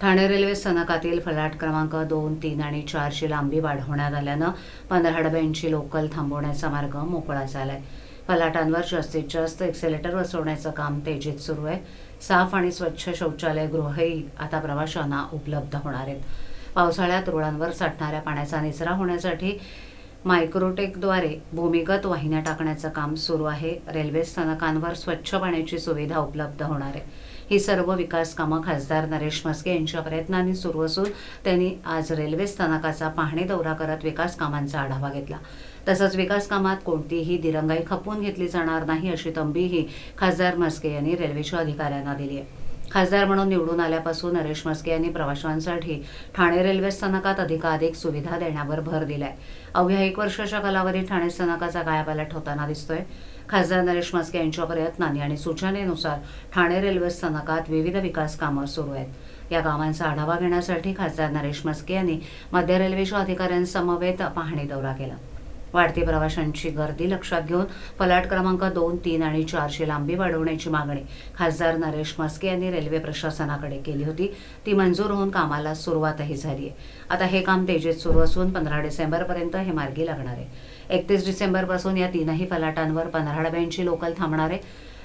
Thane railway स्थानकातील फलाट क्रमांक दोन तीन आणि चारची लांबी वाढवण्यात आल्यानं पंधरा डब्यांची लोकल थांबवण्याचा मार्ग मोकळा झालाय. फलाटांवर जास्तीत जास्त एक्सेलेटर बसवण्याचं काम तेजीत सुरू आहे. साफ आणि स्वच्छ शौचालय गृहही आता प्रवाशांना उपलब्ध होणार आहेत. पावसाळ्यात रुळांवर साठणाऱ्या पाण्याचा निचरा होण्यासाठी मायक्रोटेकद्वारे भूमिगत वाहिन्या टाकण्याचं काम सुरू आहे. रेल्वे स्थानकांवर स्वच्छ पाण्याची सुविधा उपलब्ध होणार आहे. ही सर्व विकास कामं खासदार नरेश म्हस्के यांच्या प्रयत्नांनी सुरू असून त्यांनी आज रेल्वे स्थानकाचा पाहणी दौरा करत विकास कामांचा आढावा घेतला. तसंच विकास कामात कोणतीही दिरंगाई खपवून घेतली जाणार नाही अशी तंबीही खासदार म्हस्के यांनी रेल्वेच्या अधिकाऱ्यांना दिली आहे. खासदार म्हणून निवडून आल्यापासून नरेश म्हस्के यांनी प्रवाशांसाठी ठाणे रेल्वे स्थानकात अधिकाधिक सुविधा देण्यावर भर दिलाय. अवघ्या एक वर्षाच्या कालावधीत ठाणे स्थानकाचा कायापालट होताना दिसतोय. खासदार नरेश म्हस्के यांच्या प्रयत्नांनी आणि सूचनेनुसार ठाणे रेल्वे स्थानकात विविध विकास कामं सुरू आहेत. या कामांचा आढावा घेण्यासाठी खासदार नरेश म्हस्के यांनी मध्य रेल्वेच्या अधिकाऱ्यांसमवेत पाहणी दौरा केला. वाढती प्रवाशांची गर्दी लक्षात घेऊन फलाट क्रमांक दोन तीन आणि चारची लांबी वाढवण्याची मागणी खासदार नरेश म्हस्के यांनी रेल्वे प्रशासनाकडे केली होती. ती मंजूर होऊन कामाला सुरुवातही झाली आहे आता हे काम तेजीत सुरू असून पंधरा डिसेंबरपर्यंत हे मार्गी लागणार आहे. एकतीस डिसेंबरपासून या तीनही फलाटांवर पंधरा डब्यांची लोकल थांबणार आहे.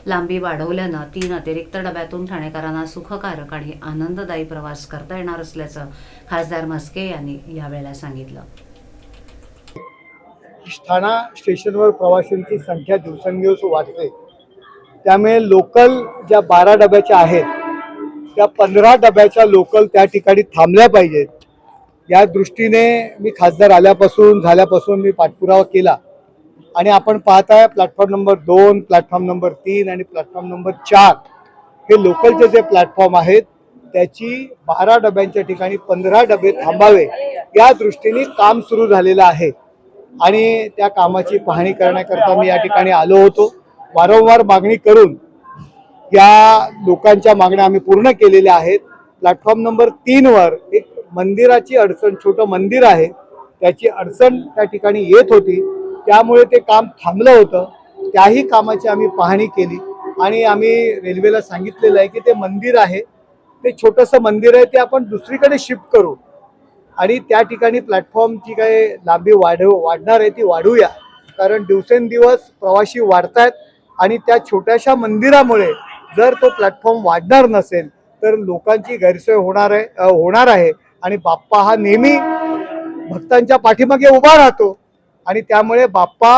लांबी वाढवल्यानं तीन अतिरिक्त डब्यातून ठाणेकरांना सुखकारक आणि आनंददायी प्रवास करता येणार असल्याचं खासदार म्हस्के यांनी यावेळेला सांगितलं. ठाणा स्टेशनवर प्रवाशांची संख्या दिवसेंदिवस वाढते. त्यामुळे लोकल ज्या बारा डब्याच्या आहेत त्या पंधरा डब्याच्या लोकल त्या ठिकाणी थांबल्या पाहिजेत. या दृष्टीने मी खासदार आल्यापासून झाल्यापासून मी पाठपुरावा केला. आणि आपण पाहताय प्लॅटफॉर्म नंबर दोन प्लॅटफॉर्म नंबर तीन आणि प्लॅटफॉर्म नंबर चार हे लोकलचे जे प्लॅटफॉर्म आहेत त्याची बारा डब्यांच्या ठिकाणी पंधरा डबे थांबावे. या दृष्टीने काम सुरू झालेलं आहे. आणि त्या कामाची पाहणी करण्याकरता मी या ठिकाणी आलो होतो. वारंवार मागणी करून या लोकांच्या मागण्या आम्ही पूर्ण केलेल्या आहेत. प्लॅटफॉर्म नंबर तीनवर एक मंदिराची अडचण छोटं मंदिर आहे. त्याची अडचण त्या ठिकाणी येत होती. त्यामुळे ते काम थांबलं होतं. त्याही कामाची आम्ही पाहणी केली. आणि आम्ही रेल्वेला सांगितलेलं आहे की ते मंदिर आहे. ते छोटंसं मंदिर आहे ते आपण दुसरीकडे शिफ्ट करू. आणि त्या ठिकाणी प्लॅटफॉर्मची काय लांबी वाढव वाढणार आहे ती वाढूया. कारण दिवसेंदिवस प्रवासी वाढतायत आणि त्या छोट्याशा मंदिरामुळे जर तो प्लॅटफॉर्म वाढणार नसेल तर लोकांची गैरसोय होणार आहे होणार आहे. आणि बाप्पा हा नेहमी भक्तांच्या पाठीमागे उभा राहतो आणि त्यामुळे बाप्पा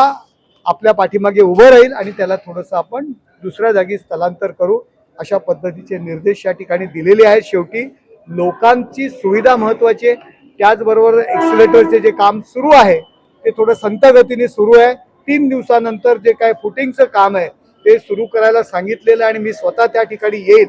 आपल्या पाठीमागे उभं राहील आणि त्याला थोडंसं आपण दुसऱ्या जागी स्थलांतर करू अशा पद्धतीचे निर्देश या ठिकाणी दिलेले आहेत. शेवटी लोकांची सुविधा महत्वाची आहे. त्याचबरोबर एक्सिलेटरचे जे काम सुरू आहे ते थोडं संतगतीने सुरू आहे. तीन दिवसानंतर जे काय फुटिंगचं काम आहे ते सुरू करायला सांगितलेलं आणि मी स्वतः त्या ठिकाणी येईल.